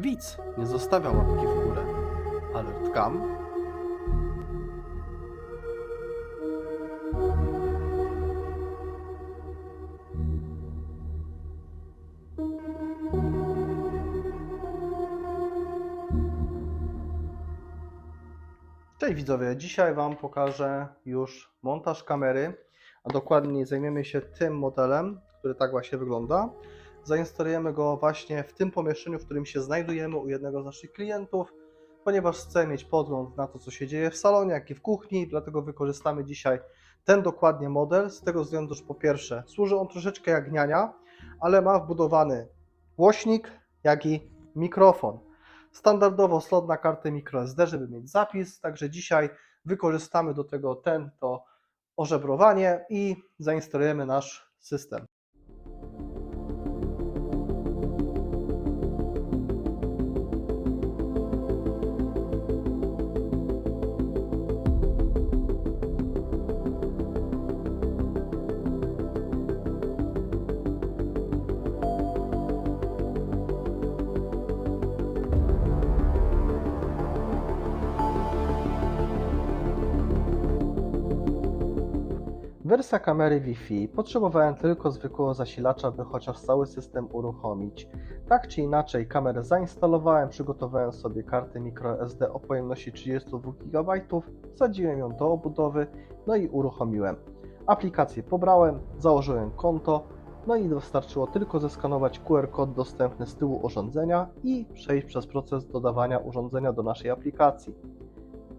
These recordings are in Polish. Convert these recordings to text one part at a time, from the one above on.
Widz nie zostawia łapki w górę. Alert cam. Cześć widzowie, dzisiaj Wam pokażę już montaż kamery, a dokładniej zajmiemy się tym modelem, który tak właśnie wygląda. Zainstalujemy go właśnie w tym pomieszczeniu, w którym się znajdujemy u jednego z naszych klientów, ponieważ chcę mieć podgląd na to, co się dzieje w salonie, jak i w kuchni, dlatego wykorzystamy dzisiaj ten dokładnie model, z tego względu, że po pierwsze służy on troszeczkę jak niania, ale ma wbudowany głośnik, jak i mikrofon. Standardowo slot na kartę microSD, żeby mieć zapis, także dzisiaj wykorzystamy do tego ten to ożebrowanie i zainstalujemy nasz system. Wersja kamery Wi-Fi. Potrzebowałem tylko zwykłego zasilacza, by chociaż cały system uruchomić. Tak czy inaczej, kamerę zainstalowałem, przygotowałem sobie kartę microSD o pojemności 32 GB, wsadziłem ją do obudowy, no i uruchomiłem. Aplikację pobrałem, założyłem konto, no i wystarczyło tylko zeskanować QR kod dostępny z tyłu urządzenia i przejść przez proces dodawania urządzenia do naszej aplikacji.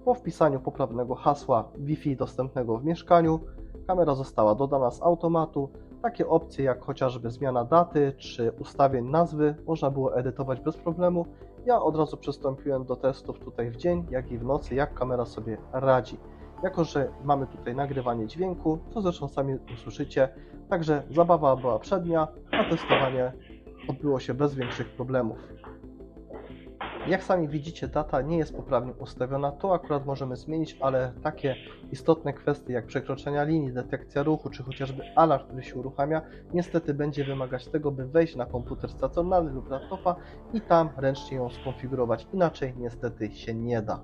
Po wpisaniu poprawnego hasła Wi-Fi dostępnego w mieszkaniu, Kamera została dodana z automatu. Takie opcje jak chociażby zmiana daty czy ustawień nazwy można było edytować bez problemu. Ja od razu przystąpiłem do testów tutaj w dzień, jak i w nocy, jak kamera sobie radzi. Jako, że mamy tutaj nagrywanie dźwięku, co zresztą sami usłyszycie, także zabawa była przednia, a testowanie odbyło się bez większych problemów. Jak sami widzicie, data nie jest poprawnie ustawiona, to akurat możemy zmienić, ale takie istotne kwestie jak przekroczenia linii, detekcja ruchu, czy chociażby alarm, który się uruchamia, niestety będzie wymagać tego, by wejść na komputer stacjonarny lub laptopa i tam ręcznie ją skonfigurować. Inaczej niestety się nie da.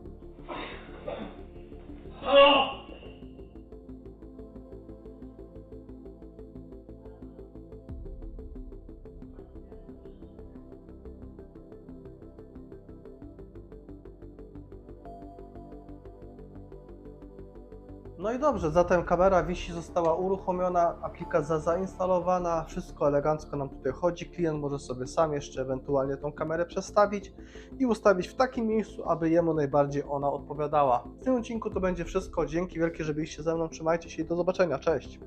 No i dobrze, zatem kamera wisi została uruchomiona, aplikacja zainstalowana, wszystko elegancko nam tutaj chodzi. Klient może sobie sam jeszcze ewentualnie tą kamerę przestawić i ustawić w takim miejscu, aby jemu najbardziej ona odpowiadała. W tym odcinku to będzie wszystko. Dzięki wielkie, że byliście ze mną. Trzymajcie się i do zobaczenia. Cześć!